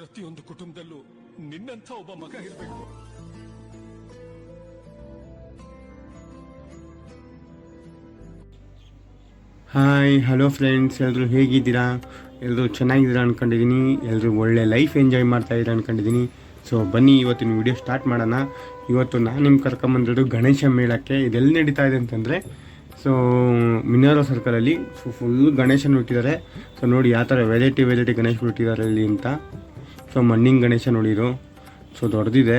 ಪ್ರತಿಯೊಂದು ಕುಟುಂಬದಲ್ಲೂ ನಿನ್ನಂಥ ಒಬ್ಬ ಮಗ ಇರಬೇಕು. ಹಾಯ್ ಹಲೋ ಫ್ರೆಂಡ್ಸ್ ಎಲ್ಲರೂ ಹೇಗಿದ್ದೀರಾ? ಎಲ್ಲರೂ ಚೆನ್ನಾಗಿದ್ದೀರಾ ಅಂದ್ಕೊಂಡಿದ್ದೀನಿ ಎಲ್ಲರೂ ಒಳ್ಳೆ ಲೈಫ್ ಎಂಜಾಯ್ ಮಾಡ್ತಾ ಇದ್ದೀರಾ ಅಂದ್ಕೊಂಡಿದ್ದೀನಿ ಸೊ ಬನ್ನಿ, ಇವತ್ತಿನ ವಿಡಿಯೋ ಸ್ಟಾರ್ಟ್ ಮಾಡೋಣ. ಇವತ್ತು ನಾನು ನಿಮ್ಮ ಕರ್ಕೊಂಬಂದಿರೋದು ಗಣೇಶ ಮೇಳಕ್ಕೆ ಇದೆಲ್ಲಿ ನಡೀತಾ ಇದೆ ಅಂತಂದರೆ ಸೊ ಮಿನಾರೋ ಸರ್ಕಲಲ್ಲಿ ಸೊ ಫುಲ್ ಗಣೇಶನ ಇಟ್ಟಿದ್ದಾರೆ ಸೊ ನೋಡಿ ಯಾವ ಥರ ವೆರೈಟಿ ವೆರೈಟಿ ಗಣೇಶ ಇಟ್ಟಿದ್ದಾರೆ ಇಲ್ಲಿ ಅಂತ. ಸೊ ಮಣ್ಣಿನ ಗಣೇಶ ನೋಡಿರು ಸೊ ದೊಡ್ಡದಿದೆ.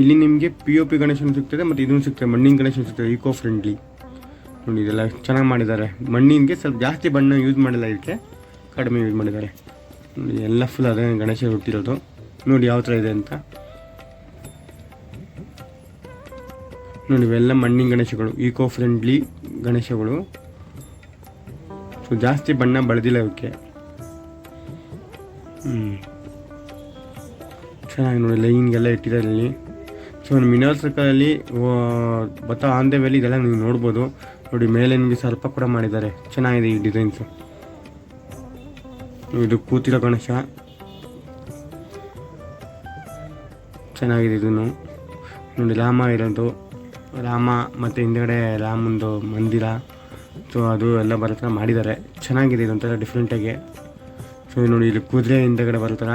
ಇಲ್ಲಿ ನಿಮಗೆ ಪಿ ಒ ಪಿ ಗಣೇಶನ ಸಿಗ್ತದೆ ಮತ್ತು ಇದನ್ನು ಸಿಗ್ತದೆ, ಮಣ್ಣಿನ ಗಣೇಶನ ಸಿಗ್ತದೆ ಈಕೋ ಫ್ರೆಂಡ್ಲಿ ನೋಡಿ, ಇದೆಲ್ಲ ಚೆನ್ನಾಗಿ ಮಾಡಿದ್ದಾರೆ. ಮಣ್ಣಿನಗೆ ಸ್ವಲ್ಪ ಜಾಸ್ತಿ ಬಣ್ಣ ಯೂಸ್ ಮಾಡಿಲ್ಲ ಇದಕ್ಕೆ, ಕಡಿಮೆ ಯೂಸ್ ಮಾಡಿದ್ದಾರೆ. ನೋಡಿ, ಎಲ್ಲ ಫುಲ್ ಅದೇ ಗಣೇಶ ಹುಟ್ಟಿರೋದು. ನೋಡಿ ಯಾವ ಥರ ಇದೆ ಅಂತ. ನೋಡಿ, ಇವೆಲ್ಲ ಮಣ್ಣಿನ ಗಣೇಶಗಳು ಈಕೋ ಫ್ರೆಂಡ್ಲಿ ಗಣೇಶಗಳು. ಸೊ ಜಾಸ್ತಿ ಬಣ್ಣ ಬಳದಿಲ್ಲ ಇವಕ್ಕೆ. ಹ್ಞೂ ಚೆನ್ನಾಗಿ ನೋಡಿ, ಲೈನ್ಗೆಲ್ಲ ಇಟ್ಟಿದ್ದಾರೆ ಇಲ್ಲಿ ಸೊ ಮಿನರಲ್ ಸರ್ಕಲಲ್ಲಿ ಭತ್ತ ಆನ್ ದ ವೇಲಿ ಇದೆಲ್ಲ ನೀವು ನೋಡ್ಬೋದು. ನೋಡಿ, ಮೇಲೆ ನಿಮಗೆ ಸ್ವಲ್ಪ ಕೂಡ ಮಾಡಿದ್ದಾರೆ. ಚೆನ್ನಾಗಿದೆ ಈ ಡಿಸೈನ್ಸ್ ಇದು ಕೂತಿರೋ ಗಣೇಶ. ಚೆನ್ನಾಗಿದೆ ಇದನ್ನು. ನೋಡಿ, ರಾಮ ಇರೋದು. ರಾಮ ಮತ್ತು ಹಿಂದೆಗಡೆ ರಾಮಂದು ಮಂದಿರ. ಸೊ ಅದು ಎಲ್ಲ ಬರೋ ಥರ ಮಾಡಿದ್ದಾರೆ. ಚೆನ್ನಾಗಿದೆ ಇದೊಂಥರ ಡಿಫ್ರೆಂಟಾಗಿ ಸೊ ನೋಡಿ, ಇಲ್ಲಿ ಕುದುರೆ ಹಿಂದೆಗಡೆ ಬರೋ ಥರ.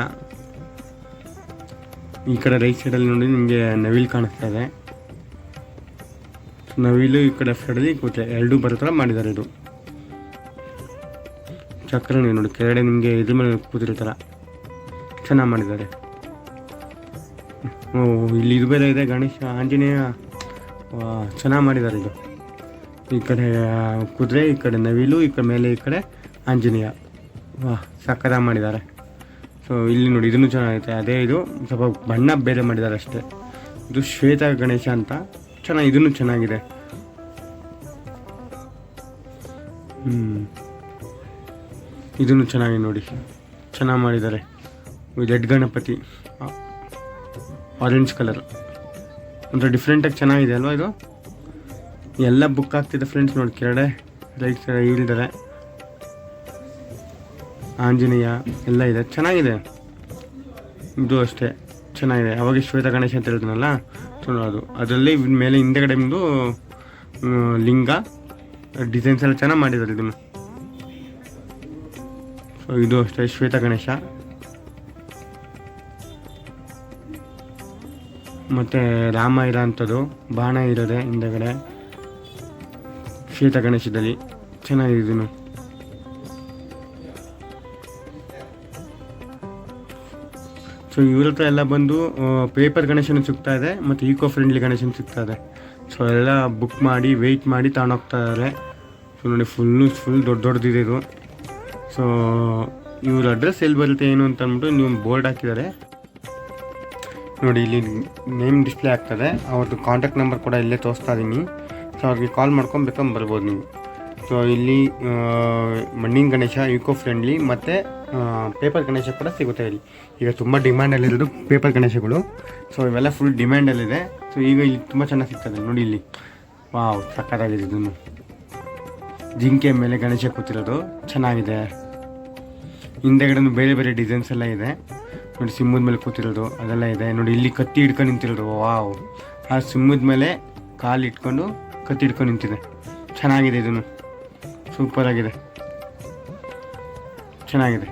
ಈ ಕಡೆ ರೈಟ್ ಸೈಡಲ್ಲಿ ನೋಡಿ ನಿಮಗೆ ನವಿಲ್ ಕಾಣಿಸ್ತಾ ಇದೆ. ನವಿಲು ಈ ಕಡೆ ಸೈಡಲ್ಲಿ ಕೂತೆ ಎರಡೂ ಬರೋ ಥರ ಮಾಡಿದ್ದಾರೆ ಇದು. ಚಕ್ರನೇ ನೋಡಿ, ಕೆಳಗಡೆ ನಿಮಗೆ ಇದ್ರ ಮೇಲೆ ಕೂತಿರೋ ಥರ ಚೆನ್ನಾಗಿ ಮಾಡಿದ್ದಾರೆ. ಓ, ಇಲ್ಲಿ ಇದು ಬೇರೆ ಇದೆ ಗಣೇಶ, ಆಂಜನೇಯ. ಚೆನ್ನಾಗಿ ಮಾಡಿದ್ದಾರೆ ಇದು. ಈ ಕಡೆ ಕುದುರೆ ಈ ಕಡೆ ನವಿಲು, ಈ ಕಡೆ ಮೇಲೆ ಈ ಕಡೆ ಆಂಜನೇಯ. ವಾ ಸಕ್ಕತ್ತಾಗಿ ಮಾಡಿದ್ದಾರೆ. ಸೊ ಇಲ್ಲಿ ನೋಡಿ, ಇದನ್ನು ಚೆನ್ನಾಗೈತೆ. ಅದೇ ಇದು, ಸ್ವಲ್ಪ ಬಣ್ಣ ಬೇರೆ ಮಾಡಿದ್ದಾರೆ ಅಷ್ಟೇ. ಇದು ಶ್ವೇತ ಗಣೇಶ ಅಂತ. ಚೆನ್ನಾಗಿ ಇದನ್ನು ಚೆನ್ನಾಗಿದೆ. ಹ್ಞೂ ಇದನ್ನು ಚೆನ್ನಾಗಿ ನೋಡಿ. ಚೆನ್ನಾಗಿ ಮಾಡಿದ್ದಾರೆ. ರೆಡ್ ಗಣಪತಿ. ಆರೆಂಜ್ ಕಲರ್ ಅಂದರೆ ಡಿಫ್ರೆಂಟಾಗಿ ಚೆನ್ನಾಗಿದೆ ಅಲ್ವಾ ಇದು? ಎಲ್ಲ ಬುಕ್ ಆಗ್ತಿದೆ ಫ್ರೆಂಡ್ಸ್ ನೋಡಿ, ಕೆಳಗಡೆ. ರೈಟ್ ಇಳಿದ್ದಾರೆ ಆಂಜನೇಯ ಎಲ್ಲ ಇದೆ. ಚೆನ್ನಾಗಿದೆ. ಇದು ಅಷ್ಟೇ. ಚೆನ್ನಾಗಿದೆ. ಅವಾಗ ಶ್ವೇತ ಗಣೇಶ ಅಂತ ಹೇಳ್ತೀನಲ್ಲ ಚಲೋ ಅದು. ಅದರಲ್ಲಿ ಮೇಲೆ ಹಿಂದೆಗಡೆ ಬಂದು ಲಿಂಗ ಡಿಸೈನ್ಸ್ ಎಲ್ಲ ಚೆನ್ನಾಗಿ ಮಾಡಿದ್ದಾರೆ ಇದನ್ನು. ಸೊ ಇದು ಅಷ್ಟೇ. ಶ್ವೇತ ಗಣೇಶ. ಮತ್ತು ರಾಮ ಇರೋ ಅಂಥದ್ದು. ಬಾಣ ಇರೋದೆ ಹಿಂದೆಗಡೆ. ಶ್ವೇತ ಗಣೇಶದಲ್ಲಿ. ಚೆನ್ನಾಗಿದೆ ಇದನ್ನು. ಸೊ ಇವ್ರ ಹತ್ರ ಎಲ್ಲ ಬಂದು ಪೇಪರ್ ಗಣೇಶನ ಸಿಗ್ತಾ ಇದೆ ಮತ್ತು ಈಕೋ ಫ್ರೆಂಡ್ಲಿ ಗಣೇಶನ ಸಿಗ್ತಾ ಇದೆ. ಸೊ ಎಲ್ಲ ಬುಕ್ ಮಾಡಿ ವೆಯ್ಟ್ ಮಾಡಿ ತಗೊಂಡೋಗ್ತಾ ಇದ್ದಾರೆ ಸೊ ನೋಡಿ ಫುಲ್ಲು ಫುಲ್ ದೊಡ್ಡ ದೊಡ್ಡದಿದೆ ಇದು. ಸೊ ಇವ್ರ ಅಡ್ರೆಸ್ ಎಲ್ಲಿ ಬರುತ್ತೆ ಏನು ಅಂತ ಅಂದ್ಬಿಟ್ಟು ನೀವು ಬೋರ್ಡ್ ಹಾಕಿದ್ದಾರೆ. ನೋಡಿ, ಇಲ್ಲಿ ನೇಮ್ ಡಿಸ್ಪ್ಲೇ ಆಗ್ತದೆ. ಅವ್ರದ್ದು ಕಾಂಟ್ಯಾಕ್ಟ್ ನಂಬರ್ ಕೂಡ ಇಲ್ಲೇ ತೋರಿಸ್ತಾ ಇದ್ದೀನಿ ಸೊ ಅವ್ರಿಗೆ ಕಾಲ್ ಮಾಡ್ಕೊಂಡು ಬರ್ಬೋದು ನೀವು. ಸೊ ಇಲ್ಲಿ ಮಣ್ಣಿನ ಗಣೇಶ ಈಕೋ ಫ್ರೆಂಡ್ಲಿ ಮತ್ತು ಪೇಪರ್ ಗಣೇಶ ಕೂಡ ಸಿಗುತ್ತೆ ಇಲ್ಲಿ. ಈಗ ತುಂಬ ಡಿಮ್ಯಾಂಡಲ್ಲಿರೋದು ಪೇಪರ್ ಗಣೇಶಗಳು. ಸೊ ಇವೆಲ್ಲ ಫುಲ್ ಡಿಮ್ಯಾಂಡಲ್ಲಿದೆ ಸೊ ಈಗ ಇಲ್ಲಿ ತುಂಬ ಚೆನ್ನಾಗಿ ಸಿಗ್ತದೆ. ನೋಡಿ ಇಲ್ಲಿ. ವಾವ್ ಸಕ್ಕತ್ತಾಗಿದೆ ಇದನ್ನು. ಜಿಂಕೆ ಮೇಲೆ ಗಣೇಶ ಕೂತಿರೋದು. ಚೆನ್ನಾಗಿದೆ. ಹಿಂದೆಗಡೆ ಬೇರೆ ಬೇರೆ ಡಿಸೈನ್ಸ್ ಎಲ್ಲ ಇದೆ. ನೋಡಿ, ಸಿಂಹದ ಮೇಲೆ ಕೂತಿರೋದು. ಅದೆಲ್ಲ ಇದೆ. ನೋಡಿ, ಇಲ್ಲಿ ಕತ್ತಿ ಹಿಡ್ಕೊಂಡು ನಿಂತಿರೋದು. ವಾವ್. ಆ ಸಿಂಹದ ಮೇಲೆ ಕಾಲು ಇಟ್ಕೊಂಡು ಕತ್ತಿ ಹಿಡ್ಕೊಂಡು ನಿಂತಿದೆ. ಚೆನ್ನಾಗಿದೆ ಇದನ್ನು. ಸೂಪರ್ ಆಗಿದೆ ಚೆನ್ನಾಗಿದೆ.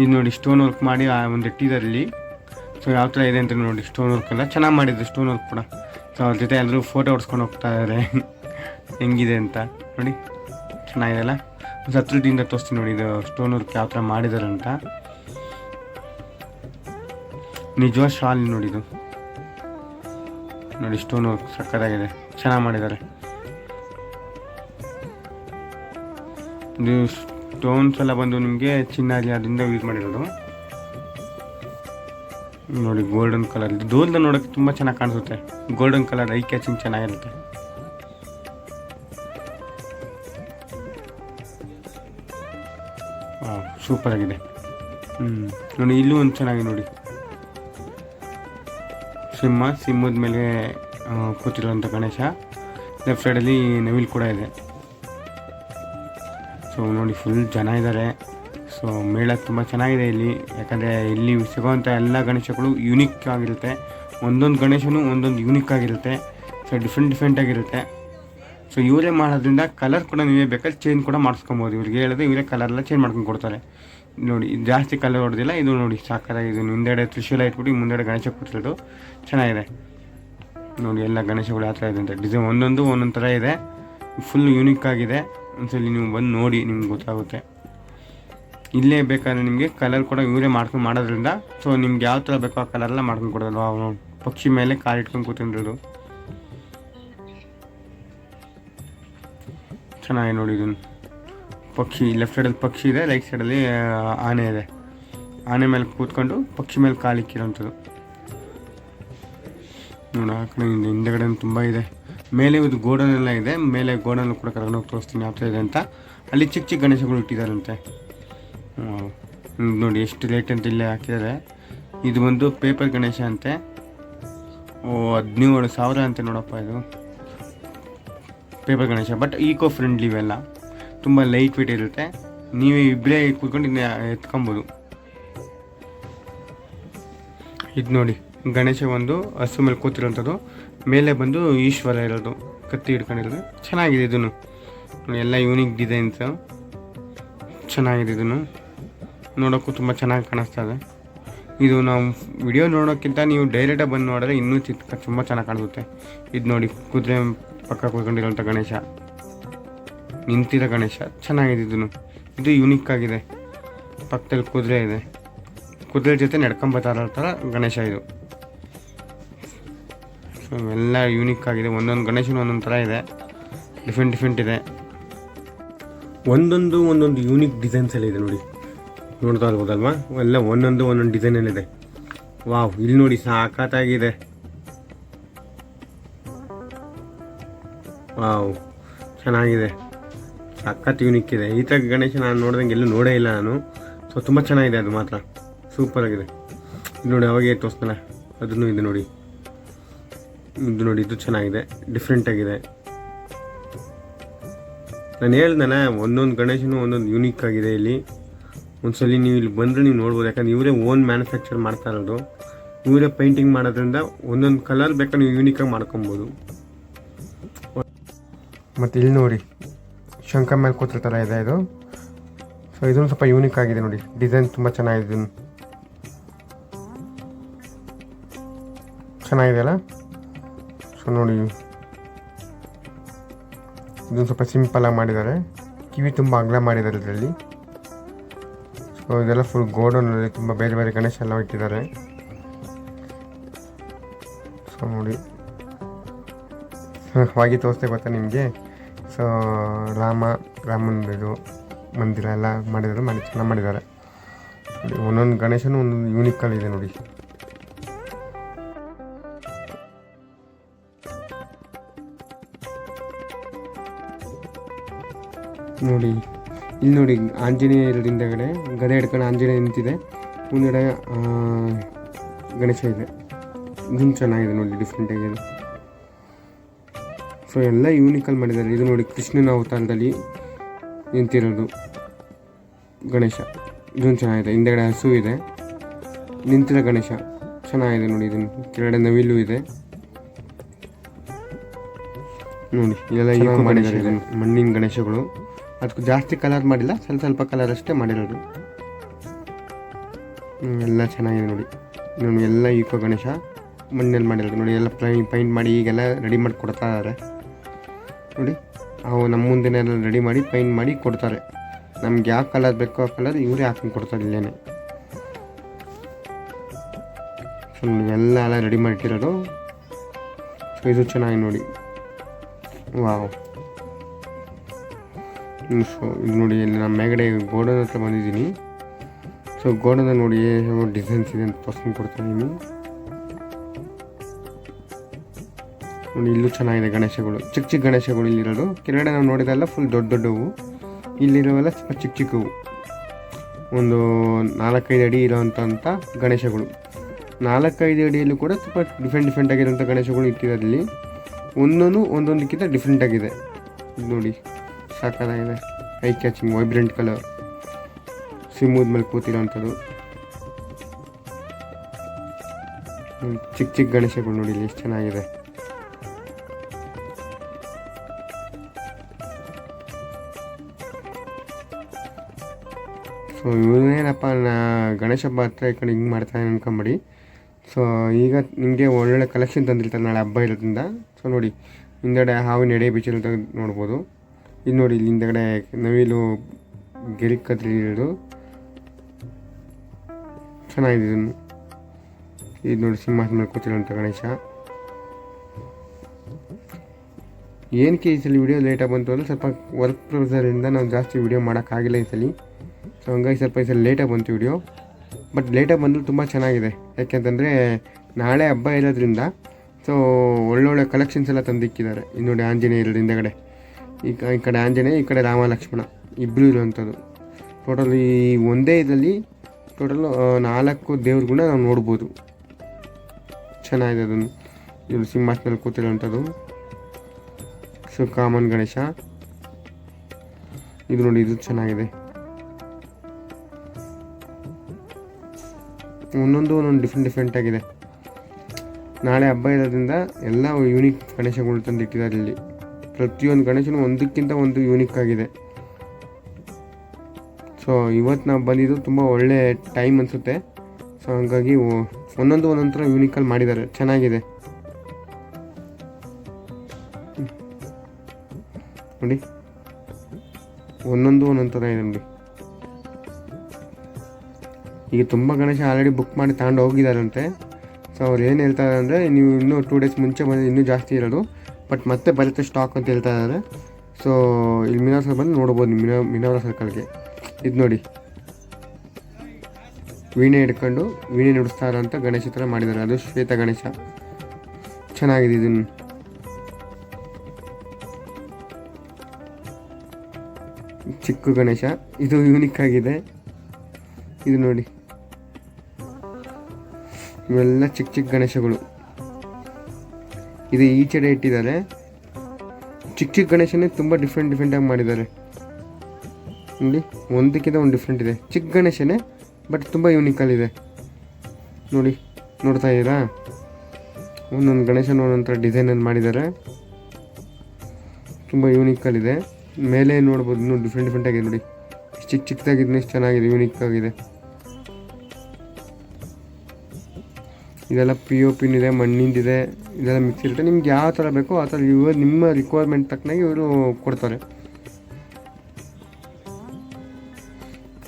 ಇದು ನೋಡಿ ಸ್ಟೋನ್ ವರ್ಕ್ ಮಾಡಿ, ಆ ಒಂದು ಇಟ್ಟಿದ್ದಾರೆ ಸೊ ಯಾವ ಥರ ಇದೆ ಅಂತ ನೋಡಿ ಸ್ಟೋನ್ ವರ್ಕ್ ಎಲ್ಲ ಚೆನ್ನಾಗಿ ಮಾಡಿದ್ರು ಸ್ಟೋನ್ ವರ್ಕ್ ಕೂಡ. ಸೊ ಅವ್ರ ಜೊತೆ ಎಲ್ಲರೂ ಫೋಟೋ ಹೊಡ್ಸ್ಕೊಂಡು ಹೋಗ್ತಾ ಇದ್ದಾರೆ ಹೆಂಗಿದೆ ಅಂತ ನೋಡಿ. ಚೆನ್ನಾಗಿದೆಲ್ಲ ಒಂದು ಹತ್ರದಿಂದ ತೋರಿಸ್ತೀನಿ ನೋಡಿ, ಇದು ಸ್ಟೋನ್ ವರ್ಕ್ ಯಾವ ಥರ ಮಾಡಿದ್ದಾರೆ ಅಂತ. ನಿಜವಾದ ಶಾಲ್ ನೋಡಿ ಇದು. ನೋಡಿ ಸ್ಟೋನ್ ವರ್ಕ್ ಸಕ್ಕತ್ತಾಗಿದೆ. ಚೆನ್ನಾಗಿ ಮಾಡಿದ್ದಾರೆ ಇದು ಸ್ಟೋನ್ಸ್ ಎಲ್ಲ ಬಂದು ನಿಮಗೆ ಚಿನ್ನಾಗಿ ಅದರಿಂದ ಯೂಸ್ ಮಾಡಿರೋದು. ನೋಡಿ ಗೋಲ್ಡನ್ ಕಲರ್ ಇದು ದೂರದ ನೋಡೋಕ್ಕೆ ತುಂಬ ಚೆನ್ನಾಗಿ ಕಾಣಿಸುತ್ತೆ. ಗೋಲ್ಡನ್ ಕಲರ್ ಐ ಕ್ಯಾಚಿಂಗ್ ಚೆನ್ನಾಗಿರುತ್ತೆ ಸೂಪರ್ ಆಗಿದೆ. ಹ್ಞೂ ನೋಡಿ, ಇಲ್ಲೂ ಒಂದು ಚೆನ್ನಾಗಿ ನೋಡಿ. ಸಿಂಹ, ಸಿಂಹದ ಮೇಲೆ ಕೂತಿರುವಂಥ ಗಣೇಶ. ಲೆಫ್ಟ್ ಸೈಡಲ್ಲಿ ನವಿಲ್ ಕೂಡ ಇದೆ. ಸೊ ನೋಡಿ ಫುಲ್ ಜನ ಇದ್ದಾರೆ ಸೊ ಮೇಳ ತುಂಬ ಚೆನ್ನಾಗಿದೆ ಇಲ್ಲಿ. ಯಾಕಂದರೆ ಇಲ್ಲಿ ಸಿಗೋವಂಥ ಎಲ್ಲ ಗಣೇಶಗಳು ಯುನಿಕ್ ಆಗಿರುತ್ತೆ. ಒಂದೊಂದು ಗಣೇಶನು ಒಂದೊಂದು ಯೂನಿಕ್ ಆಗಿರುತ್ತೆ. ಸೊ ಡಿಫ್ರೆಂಟ್ ಆಗಿರುತ್ತೆ. ಸೊ ಇವರೇ ಮಾಡೋದ್ರಿಂದ ಕಲರ್ ಕೂಡ ನೀವೇ ಬೇಕಾದ್ರೆ ಚೇಂಜ್ ಕೂಡ ಮಾಡಿಸ್ಕೊಬೋದು. ಇವ್ರಿಗೆ ಹೇಳಿದ್ರೆ ಇವರೇ ಕಲರ್ ಎಲ್ಲ ಚೇಂಜ್ ಮಾಡ್ಕೊಂಡು ಕೊಡ್ತಾರೆ. ನೋಡಿ ಜಾಸ್ತಿ ಕಲರ್ ಹೊಡೆದಿಲ್ಲ. ಇದು ನೋಡಿ ಸಾಕಾಗಿ ಇದು ಹಿಂದೆಡೆ ತ್ರಿಶೂಲ ಇಟ್ಬಿಟ್ಟು ಮುಂದೆಡೆ ಗಣೇಶ ಕೊಟ್ಟಿರೋದು ಚೆನ್ನಾಗಿದೆ. ನೋಡಿ, ಎಲ್ಲ ಗಣೇಶಗಳು ಯಾವ ಥರ ಇದೆ ಅಂತ. ಡಿಸೈನ್ ಒಂದೊಂದು ಒಂದೊಂದು ಥರ ಇದೆ. ಫುಲ್ ಯೂನಿಕ್ ಆಗಿದೆ. ಒಂದ್ಸಲಿ ನೀವು ಬಂದು ನೋಡಿ, ನಿಮ್ಗೆ ಗೊತ್ತಾಗುತ್ತೆ. ಇಲ್ಲೇ ಬೇಕಾದ್ರೆ ನಿಮಗೆ ಕಲರ್ ಕೂಡ ಇವರೇ ಮಾಡ್ಕೊಂಡು ಮಾಡೋದ್ರಿಂದ. ಸೊ ನಿಮ್ಗೆ ಯಾವ ಥರ ಬೇಕೋ ಆ ಕಲರೆಲ್ಲ ಮಾಡ್ಕೊಂಡು ಕೊಡೋದು. ಅವನು ಪಕ್ಷಿ ಮೇಲೆ ಕಾಲಿಟ್ಕೊಂಡು ಕೂತಿರೋದು. ಚೆನ್ನಾಗಿ ನೋಡಿ ಇದನ್ನು. ಪಕ್ಷಿ ಲೆಫ್ಟ್ ಸೈಡಲ್ಲಿ ಪಕ್ಷಿ ಇದೆ ರೈಟ್ ಸೈಡಲ್ಲಿ ಆನೆ ಇದೆ. ಆನೆ ಮೇಲೆ ಕೂತ್ಕೊಂಡು ಪಕ್ಷಿ ಮೇಲೆ ಕಾಲಿಕ್ಕಿರೋಂಥದ್ದು ನೋಡಿ ಹಿಂದೆ- ಹಿಂದೆಗಡೆ ತುಂಬ ಇದೆ. ಮೇಲೆ ಇದು ಗೋಡನ್ ಎಲ್ಲ ಇದೆ. ಮೇಲೆ ಗೋಡನ್ ಕೂಡ ಕರ್ಕೊಂಡು ಹೋಗಿ ತೋರಿಸ್ತೀನಿ ಯಾವ ಥರ ಇದೆ ಅಂತ. ಅಲ್ಲಿ ಚಿಕ್ಕ ಚಿಕ್ಕ ಗಣೇಶಗಳು ಇಟ್ಟಿದ್ದಾರಂತೆ. ನೋಡಿ ಎಷ್ಟು ರೇಟ್ ಅಂತ ಇಲ್ಲೇ ಹಾಕಿದ್ದಾರೆ. ಇದು ಒಂದು ಪೇಪರ್ ಗಣೇಶ ಅಂತೆ. ಓ, ಹದಿನೇಳು ಸಾವಿರ ಅಂತೆ ನೋಡಪ್ಪ ಇದು. Paper Ganesha. But eco friendly ಇವೆಲ್ಲ. ತುಂಬ ಲೈಟ್ ವೇಟ್ ಇರುತ್ತೆ. ನೀವೇ ಇಬ್ಬರೇ ಕೂತ್ಕೊಂಡು ಇನ್ನೇ ಎತ್ಕೊಬೋದು. ಇದು ನೋಡಿ. ಗಣೇಶ ಒಂದು ಹಸು ಮೇಲೆ ಕೂತಿರೋಂಥದ್ದು ಮೇಲೆ ಬಂದು ಈಶ್ವರ ಇರೋದು. ಕತ್ತಿ ಹಿಡ್ಕೊಂಡಿರೋದು. ಚೆನ್ನಾಗಿದೆ ಇದನ್ನು. ಎಲ್ಲ ಯೂನಿಕ್ ಡಿಸೈನ್ಸ್ ಚೆನ್ನಾಗಿದೆ ಇದನ್ನು. ನೋಡೋಕ್ಕೂ ತುಂಬ ಚೆನ್ನಾಗಿ ಕಾಣಿಸ್ತಾ ಇದೆ. ಇದು ನಾವು ವಿಡಿಯೋ ನೋಡೋಕ್ಕಿಂತ ನೀವು ಡೈರೆಕ್ಟಾಗಿ ಬಂದು ನೋಡಿದ್ರೆ ಇನ್ನೂ ಚಿಕ್ಕ, ತುಂಬ ಚೆನ್ನಾಗಿ ಕಾಣಿಸುತ್ತೆ. ಇದು ನೋಡಿ, ಕುದುರೆ ಪಕ್ಕ ಕೂತ್ಕೊಂಡಿರೋಂಥ ಗಣೇಶ. ನಿಂತಿರೋ ಗಣೇಶ. ಚೆನ್ನಾಗಿದೆ ಇದನ್ನು. ಇದು ಯೂನಿಕ್ ಆಗಿದೆ. ಪಕ್ಕದಲ್ಲಿ ಕುದುರೆ ಇದೆ. ಕುದುರೆ ಜೊತೆ ನಡ್ಕೊಂಬತ್ತಾರ ಥರ ಗಣೇಶ ಇದು. ಸೊ ಎಲ್ಲ ಯೂನಿಕ್ ಆಗಿದೆ. ಒಂದೊಂದು ಗಣೇಶನ ಒಂದೊಂದು ಥರ ಇದೆ. ಡಿಫ್ರೆಂಟ್ ಡಿಫ್ರೆಂಟ್ ಇದೆ. ಒಂದೊಂದು ಒಂದೊಂದು ಯೂನಿಕ್ ಡಿಸೈನ್ಸ್ ಎಲ್ಲ ಇದೆ ನೋಡಿ. ನೋಡ್ತಾ ಇರ್ಬೋದಲ್ವಾ? ಎಲ್ಲ ಒಂದೊಂದು ಒಂದೊಂದು ಡಿಸೈನ್ ಎಲ್ಲ ಇದೆ. ವಾವ್, ಇಲ್ಲಿ ನೋಡಿ ಸಾಕತ್ತಾಗಿದೆ ವಾವ್, ಚೆನ್ನಾಗಿದೆ. ಸಖತ್ ಯೂನಿಕ್ ಇದೆ. ಈ ಥರ ಗಣೇಶ ನಾನು ನೋಡ್ದಂಗೆ ಎಲ್ಲೂ ನೋಡೇ ಇಲ್ಲ ನಾನು. ಸೊ ತುಂಬ ಚೆನ್ನಾಗಿದೆ ಅದು ಮಾತ್ರ. ಸೂಪರ್ ಆಗಿದೆ. ಇದು ನೋಡಿ ಅವಾಗೇ ತೋರಿಸ್ತಾನೆ. ಅದನ್ನು ಇದೆ ನೋಡಿ. ಇದು ನೋಡಿ, ಇದು ಚೆನ್ನಾಗಿದೆ. ಡಿಫ್ರೆಂಟಾಗಿದೆ ನಾನು ಹೇಳ್ದಲ್ಲ ಒಂದೊಂದು ಗಣೇಶನು ಒಂದೊಂದು ಯೂನಿಕ್ ಆಗಿದೆ ಇಲ್ಲಿ. ಒಂದ್ಸಲಿ ನೀವು ಇಲ್ಲಿ ಬಂದರೆ ನೀವು ನೋಡ್ಬೋದು. ಯಾಕಂದ್ರೆ ಇವರೇ ಓನ್ ಮ್ಯಾನುಫ್ಯಾಕ್ಚರ್ ಮಾಡ್ತಾ ಇರೋದು. ಇವರೇ ಪೇಂಟಿಂಗ್ ಮಾಡೋದ್ರಿಂದ ಒಂದೊಂದು ಕಲರ್ ಬೇಕಾದ್ರೆ ನೀವು ಯೂನಿಕಾಗಿ ಮಾಡ್ಕೊಬೋದು. ಮತ್ತು ಇಲ್ಲಿ ನೋಡಿ ಶಂಕ ಮೇಲೆ ಕೂತಿರೋ ಥರ ಇದೆ ಇದು. ಸೊ ಇದೊಂದು ಸ್ವಲ್ಪ ಯೂನಿಕ್ ಆಗಿದೆ ನೋಡಿ. ಡಿಸೈನ್ ತುಂಬ ಚೆನ್ನಾಗಿದೆ ಇದನ್ನು ಚೆನ್ನಾಗಿದೆ ಅಲ್ಲ ಸೊ ನೋಡಿ, ಇದೊಂದು ಸ್ವಲ್ಪ ಸಿಂಪಲಾಗಿ ಮಾಡಿದ್ದಾರೆ. ಕಿವಿ ತುಂಬ ಅಗ್ಲ ಮಾಡಿದ್ದಾರೆ ಇದರಲ್ಲಿ. ಸೊ ಇದೆಲ್ಲ ಫುಲ್ ಗೋಡೌನಲ್ಲಿ ತುಂಬ ಬೇರೆ ಬೇರೆ ಗಣೇಶ ಎಲ್ಲ ಇಟ್ಟಿದ್ದಾರೆ. ಸೊ ನೋಡಿ. ಹಾಗೆ ತೋರಿಸ್ತೇ ಗೊತ್ತಾ ನಿಮಗೆ? ಸೊ ರಾಮ ರಾಮನದು ಮಂದಿರ ಎಲ್ಲ ಮಾಡಿದ್ದಾರೆ ಮಾಡಿ ಚೆನ್ನಾಗಿ ಮಾಡಿದ್ದಾರೆ. ಒಂದೊಂದು ಗಣೇಶನೂ ಒಂದೊಂದು ಯೂನಿಕಲ್ಲಿದೆ ನೋಡಿ. ನೋಡಿ ಇಲ್ಲಿ ನೋಡಿ ಆಂಜನೇಯ ಇರೋದು ಹಿಂದೆಗಡೆ ಗದೆ ಹಿಡ್ಕೊಂಡು ಆಂಜನೇಯ ನಿಂತಿದೆ. ಮುಂದೆ ಗಣೇಶ ಇದೆ. ಇದು ಚೆನ್ನಾಗಿದೆ ನೋಡಿ ಡಿಫ್ರೆಂಟ್ ಆಗಿದೆ ಸೊ ಎಲ್ಲ ಯೂನಿಕಲ್ಲಿ ಮಾಡಿದ್ದಾರೆ. ಇದು ನೋಡಿ ಕೃಷ್ಣನ ಅವತಾರದಲ್ಲಿ ನಿಂತಿರೋದು ಗಣೇಶ. ಇದು ಚೆನ್ನಾಗಿದೆ. ಹಿಂದೆಗಡೆ ಹಸು ಇದೆ. ನಿಂತಿರೋ ಗಣೇಶ. ಚೆನ್ನಾಗಿದೆ ನೋಡಿ ಇದನ್ನು. ಕೆಳಗಡೆ ನವಿಲು ಇದೆ. ನೋಡಿ ಇದೆಲ್ಲ ಮಾಡಿದ್ದಾರೆ ಇದನ್ನು. ಮಣ್ಣಿನ ಗಣೇಶಗಳು. ಅದಕ್ಕೂ ಜಾಸ್ತಿ ಕಲರ್ ಮಾಡಿಲ್ಲ, ಸ್ವಲ್ಪ ಸ್ವಲ್ಪ ಕಲರ್ ಅಷ್ಟೇ ಮಾಡಿರೋದು. ಎಲ್ಲ ಚೆನ್ನಾಗಿದೆ ನೋಡಿ. ನೋಡಿ ಎಲ್ಲ ಈಕೋ ಗಣೇಶ ಮಣ್ಣಲ್ಲಿ ಮಾಡಿರೋದು ನೋಡಿ, ಎಲ್ಲ ಪೈಂಟ್ ಪೈಂಟ್ ಮಾಡಿ ಈಗೆಲ್ಲ ರೆಡಿ ಮಾಡಿ ಕೊಡ್ತಾ ಇದ್ದಾರೆ ನೋಡಿ, ಅವು ನಮ್ಮ ಮುಂದಿನ ರೆಡಿ ಮಾಡಿ ಪೈಂಟ್ ಮಾಡಿ ಕೊಡ್ತಾರೆ. ನಮ್ಗೆ ಯಾವ ಕಲರ್ ಬೇಕೋ ಆ ಕಲರ್ ಇವರೇ ಹಾಕೊಂಡು ಕೊಡ್ತಾರೆ ಇಲ್ಲೇನೆ. ಸೊ ಎಲ್ಲ ಎಲ್ಲ ರೆಡಿ ಮಾಡಿಟ್ಟಿರೋದು ಸೊ ಇದು ಚೆನ್ನಾಗಿ ನೋಡಿ. ವಾವ್ ಸೊ ಇದು ನೋಡಿ, ಇಲ್ಲಿ ನಮ್ಮ ಮೇಗಡೆ ಗೋಡನ್ ಹತ್ರ ಬಂದಿದ್ದೀನಿ. ಸೊ ಗೋಡನ ನೋಡಿ ಏನು ಡಿಸೈನ್ಸ್ ಇದೆ ಅಂತ ತೋರ್ಸ್ಕೊಂಡು ಕೊಡ್ತಾ ಇದ್ದೀನಿ ನೋಡಿ, ಇಲ್ಲೂ ಚೆನ್ನಾಗಿದೆ ಗಣೇಶಗಳು. ಚಿಕ್ಕ ಚಿಕ್ಕ ಗಣೇಶಗಳು ಇಲ್ಲಿರೋದು. ಕೆಳಗಡೆ ನಾವು ನೋಡಿದೆಲ್ಲ ಫುಲ್ ದೊಡ್ಡ ದೊಡ್ಡವು. ಇಲ್ಲಿರೋವೆಲ್ಲ ಸ್ವಲ್ಪ ಚಿಕ್ಕ ಚಿಕ್ಕವು. ಒಂದು ನಾಲ್ಕೈದು ಅಡಿ ಇರೋವಂಥ ಗಣೇಶಗಳು. ನಾಲ್ಕೈದು ಅಡಿಯಲ್ಲೂ ಕೂಡ ಸ್ವಲ್ಪ ಡಿಫ್ರೆಂಟ್ ಡಿಫ್ರೆಂಟ್ ಆಗಿರೋಂಥ ಗಣೇಶಗಳು ಇಟ್ಟಿರೋದಲ್ಲಿ ಇಲ್ಲಿ. ಒಂದೊಂದು, ಒಂದೊಂದಕ್ಕಿಂತ ಡಿಫ್ರೆಂಟ್ ಆಗಿದೆ. ನೋಡಿ. ಸಾಕಾಗಿದೆ ಐ ಕ್ಯಾಚಿಂಗ್ ವೈಬ್ರೆಂಟ್ ಕಲರ್ ಸಿಂಹದ ಮೇಲೆ ಕೂತಿರೋಂಥದ್ದು. ಚಿಕ್ಕ ಚಿಕ್ಕ ಗಣೇಶಗಳು ನೋಡಿ ಎಷ್ಟು ಚೆನ್ನಾಗಿದೆ. ಸೊ ಇವನೇನಪ್ಪ ನಾ ಗಣೇಶ ಹಬ್ಬ ಹತ್ರ ಈ ಕಡೆ ಹಿಂಗೆ ಮಾಡ್ತಾನೆ ಅನ್ಕೊಂಬಿಡಿ. ಸೊ ಈಗ ನಿಮಗೆ ಒಳ್ಳೊಳ್ಳೆ ಕಲೆಕ್ಷನ್ ತಂದಿರ್ತಾರೆ ನಾಳೆ ಹಬ್ಬ ಇರೋದ್ರಿಂದ. ಸೊ ನೋಡಿ, ಹಿಂದಡೆ ಹಾವಿನ ಎಡೆ ಬೀಚಲ್ಲಿ ನೋಡ್ಬೋದು. ಇದು ನೋಡಿ ಇಲ್ಲಿ ಹಿಂದಗಡೆ ನವಿಲು ಗೆರೆ ಕದ್ರಿರೋದು ಚೆನ್ನಾಗಿದೆ ಇದನ್ನು. ಇದು ನೋಡಿ ಸಿಂಹಾಸನ ಮೇಲೆ ಕೂತಿರೋಂಥ ಗಣೇಶ. ಏನಕ್ಕೆ ಈ ಸಲ ವಿಡಿಯೋ ಲೇಟಾಗಿ ಬಂತು ಅಂದರೆ ಸ್ವಲ್ಪ ವರ್ಕ್ ಪ್ರೊಸರಿಂದ ನಾವು ಜಾಸ್ತಿ ವಿಡಿಯೋ ಮಾಡೋಕ್ಕಾಗಿಲ್ಲ ಈ ಸಲ. ಸೊ ಹಂಗಾಗಿ ಸ್ವಲ್ಪ ಈ ಸಲ ಲೇಟಾಗಿ ಬಂತು ವಿಡಿಯೋ ಬಟ್ ಲೇಟಾಗಿ ಬಂದರೂ ತುಂಬ ಚೆನ್ನಾಗಿದೆ. ಯಾಕೆಂತಂದರೆ ನಾಳೆ ಹಬ್ಬ ಇರೋದ್ರಿಂದ ಸೊ ಒಳ್ಳೊಳ್ಳೆ ಕಲೆಕ್ಷನ್ಸ್ ಎಲ್ಲ ತಂದಿಕ್ಕಿದ್ದಾರೆ. ಇನ್ನು ನೋಡಿ ಆಂಜನೇಯರು ಹಿಂದೆಗಡೆ. ಈ ಈ ಕಡೆ ಆಂಜನೇಯ, ಈ ಕಡೆ ರಾಮ ಲಕ್ಷ್ಮಣ ಇಬ್ಬರು ಇರುವಂಥದ್ದು. ಟೋಟಲ್ ಈ ಒಂದೇ ಇದರಲ್ಲಿ ಟೋಟಲ್ ನಾಲ್ಕು ದೇವ್ರಗಳನ್ನ ನಾವು ನೋಡ್ಬೋದು. ಚೆನ್ನಾಗಿದೆ ಅದನ್ನು ಇದು ಸಿಂಹಾಸನದಲ್ಲಿ ಕೂತಿರುವಂಥದ್ದು. So common Ganesha. ಇದು ನೋಡಿ, ಇದು ಚೆನ್ನಾಗಿದೆ. ಒಂದೊಂದು ಒಂದೊಂದು ಡಿಫ್ರೆಂಟ್ ಡಿಫ್ರೆಂಟ್ ಆಗಿದೆ. ನಾಳೆ ಹಬ್ಬ ಇರೋದ್ರಿಂದ ಎಲ್ಲ ಯೂನಿಕ್ ಗಣೇಶಗಳು ತಂದು ಇಟ್ಟಿದ್ದಾರೆ ಇಲ್ಲಿ. ಪ್ರತಿಯೊಂದು ಗಣೇಶನು ಒಂದಕ್ಕಿಂತ ಒಂದು ಯೂನಿಕ್ ಆಗಿದೆ. ಸೊ ಇವತ್ತು ನಾವು ಬಂದಿದ್ದು ತುಂಬ ಒಳ್ಳೆ ಟೈಮ್ ಅನಿಸುತ್ತೆ. ಸೊ ಹಂಗಾಗಿ ಒಂದೊಂದು ಒಂದೊಂದು ಥರ ಯೂನಿಕಲ್ಲಿ ಮಾಡಿದ್ದಾರೆ. ಚೆನ್ನಾಗಿದೆ. ನೋಡಿ. ಒಂದೊಂದು ಒಂದೊಂದು ಥರ ಇದೆ ನೋಡಿ. ಈಗ ತುಂಬ ಗಣೇಶ ಆಲ್ರೆಡಿ ಬುಕ್ ಮಾಡಿ ತಗೊಂಡು ಹೋಗಿದ್ದಾರಂತೆ. ಸೊ ಅವ್ರು ಏನು ಹೇಳ್ತಾರೆ ಅಂದರೆ, ನೀವು ಇನ್ನೂ ಟೂ ಡೇಸ್ ಮುಂಚೆ ಬಂದರೆ ಇನ್ನೂ ಜಾಸ್ತಿ ಇರೋದು. ಬಟ್ ಮತ್ತೆ ಬರುತ್ತೆ ಸ್ಟಾಕ್ ಅಂತ ಹೇಳ್ತಾ ಇದ್ದಾರೆ ಸೊ ಇಲ್ಲಿ ಮೀನಾ ಸರ್ ಬಂದು ನೋಡ್ಬೋದು ಮಿನಾ ಮಿನಾರ ಸರ್ಕಲ್ಗೆ ಇದು ನೋಡಿ. ವೀಣೆ ಹಿಡ್ಕೊಂಡು ವೀಣೆ ನುಡಿಸ್ತಾ ಇರೋಂಥ ಗಣೇಶ ಥರ ಮಾಡಿದ್ದಾರೆ. ಅದು ಶ್ವೇತ ಗಣೇಶ. ಚೆನ್ನಾಗಿದೆ ಇದನ್ನು ಚಿಕ್ಕ ಗಣೇಶ. ಇದು ಯೂನಿಕ್ ಆಗಿದೆ. ಇದು ನೋಡಿ. ಇವೆಲ್ಲ ಚಿಕ್ಕ ಚಿಕ್ಕ ಗಣೇಶಗಳು. ಇದು ಈಚೆಡೆ ಇಟ್ಟಿದ್ದಾರೆ ಚಿಕ್ಕ ಚಿಕ್ಕ ಗಣೇಶನೇ ತುಂಬ ಡಿಫ್ರೆಂಟ್ ಡಿಫ್ರೆಂಟಾಗಿ ಮಾಡಿದ್ದಾರೆ. ನೋಡಿ, ಒಂದಕ್ಕಿಂತ ಒಂದು ಡಿಫ್ರೆಂಟ್ ಇದೆ. ಚಿಕ್ಕ ಗಣೇಶನೇ ಬಟ್ ತುಂಬ ಯೂನಿಕಲ್ಲಿದೆ ನೋಡಿ, ನೋಡ್ತಾ ಇದ್ದೀರಾ? ಒಂದೊಂದು ಗಣೇಶನ ಒಂದೊಂಥರ ಡಿಸೈನಲ್ಲಿ ಮಾಡಿದ್ದಾರೆ. ತುಂಬ ಯೂನಿಕಲ್ಲಿದೆ ಮೇಲೆ ನೋಡ್ಬೋದು ಇನ್ನೂ ಡಿಫ್ರೆಂಟ್ ಡಿಫ್ರೆಂಟಾಗಿದೆ ನೋಡಿ. ಚಿಕ್ಕ ಚಿಕ್ಕದಾಗಿದ್ದು ಚೆನ್ನಾಗಿದೆ ಯೂನಿಕ್ ಆಗಿದೆ. ಇದೆಲ್ಲ ಪಿ ಒ ಪಿನ್ ಇದೆ, ಇದೆಲ್ಲ ಮಿಕ್ಸ್ ಇರುತ್ತೆ. ನಿಮ್ಗೆ ಯಾವ ಥರ ಬೇಕೋ ಆ ಥರ ಇವರು ನಿಮ್ಮ ರಿಕ್ವೈರ್ಮೆಂಟ್ ತಕ್ಕನಾಗಿ ಇವರು ಕೊಡ್ತಾರೆ.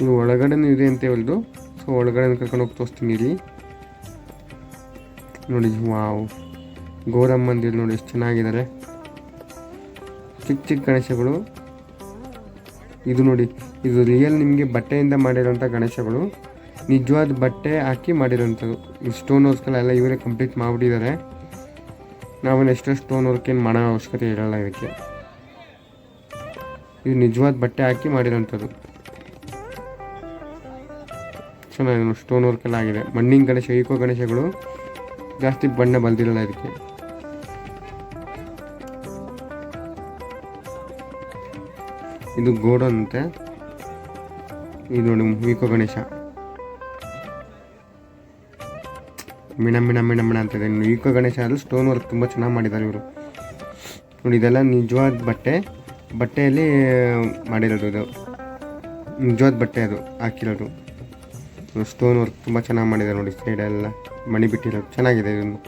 ಇದು ಒಳಗಡೆನೂ ಇದೆ ಅಂತ ಹೇಳ್ದು. ಸೊ ಒಳಗಡೆ ಕರ್ಕೊಂಡು ಹೋಗಿ ತೋರಿಸ್ತೀನಿ ಇಲ್ಲಿ. ನೋಡಿ, ವಾವ್. ಗೌರಮ್ಮಂದಿರು ನೋಡಿ, ಎಷ್ಟು ಚೆನ್ನಾಗಿದ್ದಾರೆ. ಚಿಕ್ಕ ಚಿಕ್ಕ ಗಣೇಶಗಳು. ಇದು ನೋಡಿ, ಇದು ರಿಯಲ್ ನಿಮಗೆ ಬಟ್ಟೆಯಿಂದ ಮಾಡಿರೋಂಥ ಗಣೇಶಗಳು. ನಿಜವಾದ ಬಟ್ಟೆ ಹಾಕಿ ಮಾಡಿರೋಂಥದ್ದು. ಈ ಸ್ಟೋನ್ ವರ್ಕ್ಗಳೆಲ್ಲ ಇವರೇ ಕಂಪ್ಲೀಟ್ ಮಾಡಿಬಿಟ್ಟಿದ್ದಾರೆ. ನಾವೇನು ಎಷ್ಟೋ ಸ್ಟೋನ್ ವರ್ಕ್ ಏನು ಮಾಡೋ ಅವಶ್ಯಕತೆ ಇರೋಲ್ಲ ಇದಕ್ಕೆ. ಇದು ನಿಜವಾದ ಬಟ್ಟೆ ಹಾಕಿ ಮಾಡಿರೋಂಥದ್ದು. ಚೆನ್ನಾಗಿ ಸ್ಟೋನ್ ವರ್ಕ್ ಎಲ್ಲ ಆಗಿದೆ. ಮಣ್ಣಿನ ಗಣೇಶ ಈಕೋ ಗಣೇಶಗಳು ಜಾಸ್ತಿ ಬಣ್ಣ ಬಂದಿರಲ್ಲ ಇದಕ್ಕೆ. ಇದು ಗೋಡನ್ ಅಂತೆ. ಇದು ನೋಡಿ ಈಕೋ ಗಣೇಶ. ಮಿಣ ಮಿಣ ಮಿಣ ಮಿಣ ಅಂತ ಇದೆ. ಇನ್ನು ಈಕೋ ಗಣೇಶ ಅದು ಸ್ಟೋನ್ ವರ್ಕ್ ತುಂಬ ಚೆನ್ನಾಗಿ ಮಾಡಿದ್ದಾರೆ ಇವರು. ನೋಡಿ, ಇದೆಲ್ಲ ನಿಜವಾದ ಬಟ್ಟೆ. ಬಟ್ಟೆಯಲ್ಲಿ ಮಾಡಿರೋದು ಇದು. ನಿಜವಾದ ಬಟ್ಟೆ ಅದು, ಹಾಕಿರೋದು. ಸ್ಟೋನ್ ವರ್ಕ್ ತುಂಬ ಚೆನ್ನಾಗಿ ಮಾಡಿದ್ದಾರೆ ನೋಡಿ ಸೈಡೆಲ್ಲ ಮಣಿ ಬಿಟ್ಟಿರೋದು. ಚೆನ್ನಾಗಿದೆ ಇದನ್ನು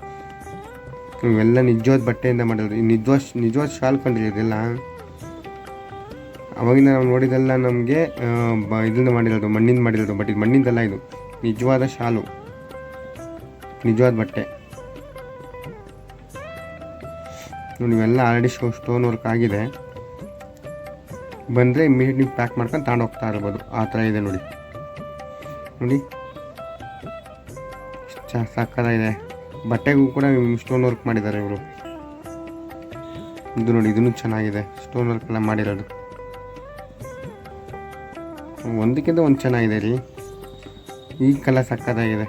ಇವೆಲ್ಲ ನಿಜವಾದ ಬಟ್ಟೆಯಿಂದ ಮಾಡಿರೋದು. ಈ ನಿಜವಾದ ನಿಜವಾದ ಶಾಲ್ ಇದೆಲ್ಲ. ಅವಾಗಿಂದ ನಾವು ನೋಡಿದೆಲ್ಲ ನಮಗೆ ಇದರಿಂದ ಮಾಡಿರೋದು, ಮಣ್ಣಿಂದ ಮಾಡಿರೋದು, ಬಟ್ ಇದು ಮಣ್ಣಿಂದಲ್ಲ ಇದು. ನಿಜವಾದ ಶಾಲು. ನಿಜವಾದ ಬಟ್ಟೆ. ನೋಡಿ ಆಲ್ರೆಡಿ ಶೋ ಸ್ಟೋನ್ ವರ್ಕ್ ಆಗಿದೆ. ಬಂದರೆ ಇಮಿಡಿಯೇಟ್ ನೀವು ಪ್ಯಾಕ್ ಮಾಡ್ಕೊಂಡು ತಗೊಂಡು ಹೋಗ್ತಾ ಇರ್ಬೋದು. ಆ ಥರ ಇದೆ ನೋಡಿ. ನೋಡಿ. ಸಕ್ಕತ್ತಾಗಿದೆ ಬಟ್ಟೆಗೂ ಕೂಡ ಸ್ಟೋನ್ ವರ್ಕ್ ಮಾಡಿದ್ದಾರೆ ಇವರು. ಇದು ನೋಡಿ, ಇದನ್ನು ಚೆನ್ನಾಗಿದೆ. ಸ್ಟೋನ್ ವರ್ಕ್ ಎಲ್ಲ ಮಾಡಿರೋದು. ಒಂದಕ್ಕಿಂತ ಒಂದು ಚೆನ್ನಾಗಿದೆ ರೀ. ಈ ಕಲರ್ ಸಕ್ಕತ್ತಾಗಿದೆ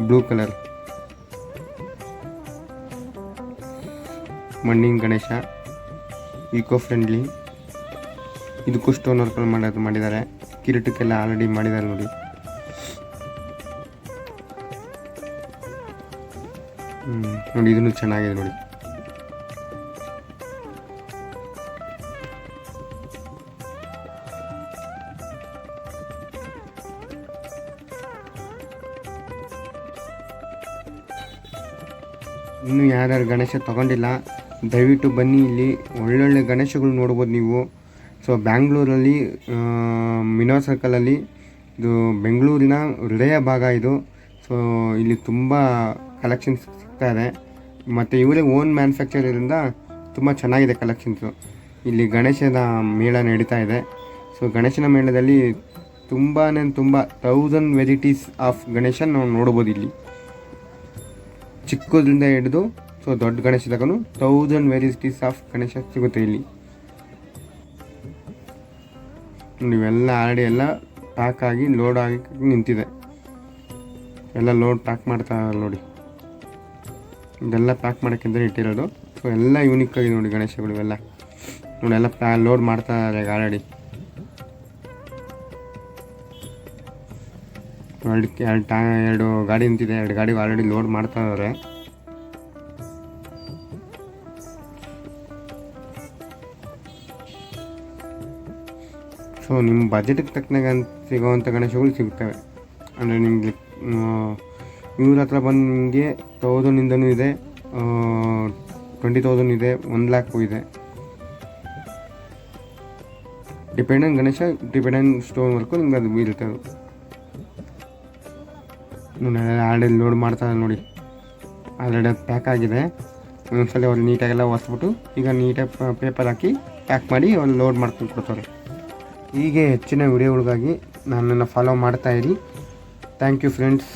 ಬ್ಲೂ ಕಲರ್. ಮಣ್ಣಿನ ಗಣೇಶ ಈಕೋ ಫ್ರೆಂಡ್ಲಿ ಇದಕ್ಕೂ ಸ್ಟೋನ್ ವರ್ಕ್ ಮಾಡೋದು ಮಾಡಿದ್ದಾರೆ. ಕಿರೀಟಕ್ಕೆಲ್ಲ ಆಲ್ರೆಡಿ ಮಾಡಿದ್ದಾರೆ ನೋಡಿ. ನೋಡಿ, ಇದನ್ನು ಚೆನ್ನಾಗಿದೆ ನೋಡಿ. ಯಾರ್ಯಾರು ಗಣೇಶ ತಗೊಂಡಿಲ್ಲ, ದಯವಿಟ್ಟು ಬನ್ನಿ ಇಲ್ಲಿ. ಒಳ್ಳೊಳ್ಳೆ ಗಣೇಶಗಳು ನೋಡ್ಬೋದು ನೀವು. ಸೊ ಬ್ಯಾಂಗ್ಳೂರಲ್ಲಿ ಮಿನೋ ಸರ್ಕಲಲ್ಲಿ ಇದು ಬೆಂಗಳೂರಿನ ಹೃದಯ ಭಾಗ ಇದು. ಸೊ ಇಲ್ಲಿ ತುಂಬ ಕಲೆಕ್ಷನ್ಸ್ ಸಿಗ್ತಾಯಿದೆ ಮತ್ತು ಇವರೇ ಓನ್ ಮ್ಯಾನುಫ್ಯಾಕ್ಚರಿಂದ ತುಂಬ ಚೆನ್ನಾಗಿದೆ ಕಲೆಕ್ಷನ್ಸು ಇಲ್ಲಿ ಗಣೇಶನ ಮೇಳ ನಡೀತಾ ಇದೆ. ಸೊ ಗಣೇಶನ ಮೇಳದಲ್ಲಿ ತುಂಬಾ ತುಂಬ ತೌಸಂಡ್ ವೆರೈಟೀಸ್ ಆಫ್ ಗಣೇಶನ ನಾವು ನೋಡ್ಬೋದು ಇಲ್ಲಿ. ಚಿಕ್ಕದ್ರಿಂದ ಹಿಡಿದು ಸೊ ದೊಡ್ಡ ಗಣೇಶ ತಗೊಂಡು ತೌಸಂಡ್ ವೆರೈಟೀಸ್ ಆಫ್ ಗಣೇಶ ಸಿಗುತ್ತೆ ಇಲ್ಲಿ. ನೀವೆಲ್ಲ ಆಲ್ರೆಡಿ ಎಲ್ಲ ಪ್ಯಾಕ್ ಆಗಿ ಲೋಡ್ ಆಗಿ ನಿಂತಿದೆ. ಎಲ್ಲ ಲೋಡ್ ಪ್ಯಾಕ್ ಮಾಡ್ತಾ ನೋಡಿ. ಇದೆಲ್ಲ ಪ್ಯಾಕ್ ಮಾಡೋಕ್ಕಿಂತ ಇಟ್ಟಿರೋದು ಸೊ ಎಲ್ಲ ಯೂನಿಕ್ ಆಗಿದೆ ನೋಡಿ ಗಣೇಶಗಳು ಇವೆಲ್ಲ. ನೋಡಿ, ಎಲ್ಲ ಪ್ಯಾ ಲೋಡ್ ಮಾಡ್ತಾ ಇದ್ದಾರೆ ಆಲ್ರೆಡಿ ಎರಡು ಎರಡು ಟಾ ಎರಡು ಗಾಡಿ ನಿಂತಿದೆ. ಎರಡು ಗಾಡಿ ಆಲ್ರೆಡಿ ಲೋಡ್ ಮಾಡ್ತಾ ಇದ್ದಾರೆ ಸೊ ನಿಮ್ಮ ಬಜೆಟ್ಗೆ ತಕ್ಕನಾಗ ಸಿಗೋವಂಥ ಗಣೇಶಗಳು ಸಿಗ್ತವೆ. ಅಂದರೆ ನಿಮಗೆ ಇವ್ರ ಹತ್ರ ಬಂದು ನಿಮಗೆ ತೌಸಂಡಿಂದನೂ ಇದೆ ಟ್ವೆಂಟಿ ತೌಸಂಡ್ ಇದೆ ಒನ್ ಲ್ಯಾಕು ಇದೆ. Depend Ganesha depend stone work ನಿಮ್ಗೆ ಅದು ಬೀಳ್ತದೆ ಆಲ್ರೆಡಿ ಲೋಡ್ ಮಾಡ್ತಾರೆ ನೋಡಿ. ಆಲ್ರೆಡಿ ಅದು ಪ್ಯಾಕ್ ಆಗಿದೆ. ಒಂದೊಂದ್ಸಲ ಅವ್ರು ನೀಟಾಗೆಲ್ಲ ಒರೆಸ್ಬಿಟ್ಟು, ಈಗ ನೀಟಾಗಿ ಪೇಪರ್ ಹಾಕಿ ಪ್ಯಾಕ್ ಮಾಡಿ ಅವ್ರು ಲೋಡ್ ಮಾಡ್ಕೊಂಡು ಕೊಡ್ತಾರೆ. ಹೀಗೆ ಹೆಚ್ಚಿನ ವಿಡಿಯೋಗಳಿಗಾಗಿ ನನ್ನನ್ನು ಫಾಲೋ ಮಾಡ್ತಾಯಿರಿ ಥ್ಯಾಂಕ್ ಯು ಫ್ರೆಂಡ್ಸ್